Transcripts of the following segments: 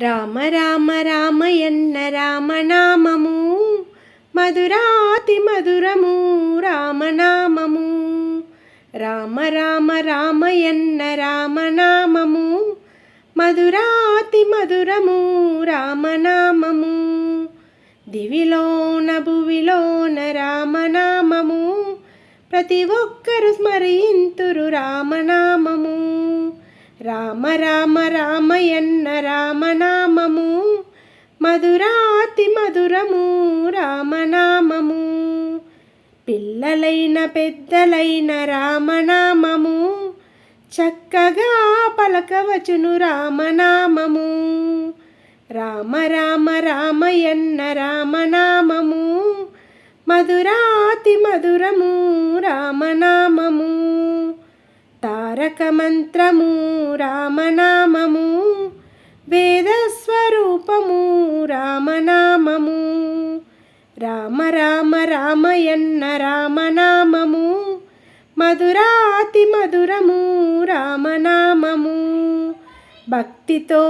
రామ రామ రామయన్న రామనామము మధురాతి మధురము రామనామము. రామ రామ రామయన్న రామనామము మధురాతి మధురము రామనామము. దివిలోన భువిలోన రామనామము ప్రతి ఒక్కరు స్మరింతురు రామనామము. రామ రామ రామయన్న రామనామము మధురాతి మధురము రామనామము. పిల్లలైన పెద్దలైన రామనామము చక్కగా పలకవచును రామనామము. రామ రామ రామయన్న రామనామము మధురాతి మధురము రామనామము. తారక మంత్రము రామనామము వేదస్వరూపము రామనామము. రామ రామ రామయన్న రామనామము మధురాతి మధురము రామనామము. భక్తితో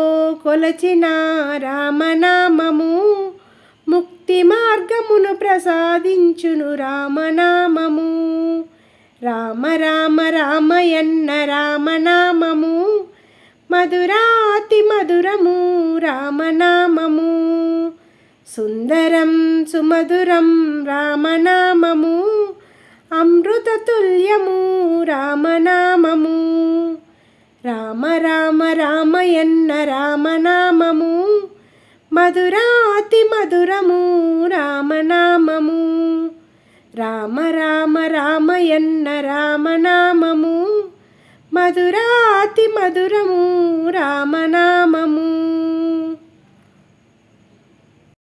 కొలచిన రామనామము ముక్తి మార్గమును ప్రసాదించును రామనామము. రామ రామ రామయన్న రామనామము మధురాతి మధురము రామనామము. సుందరం సుమధురం రామనామము అమృతతుల్యము రామనామము. రామ రామ రామయన్న రామనామము మధురాతి మధురము రామనామము రామ రామ రామయన్న రామనామము. మధురాతి మధురము రామనా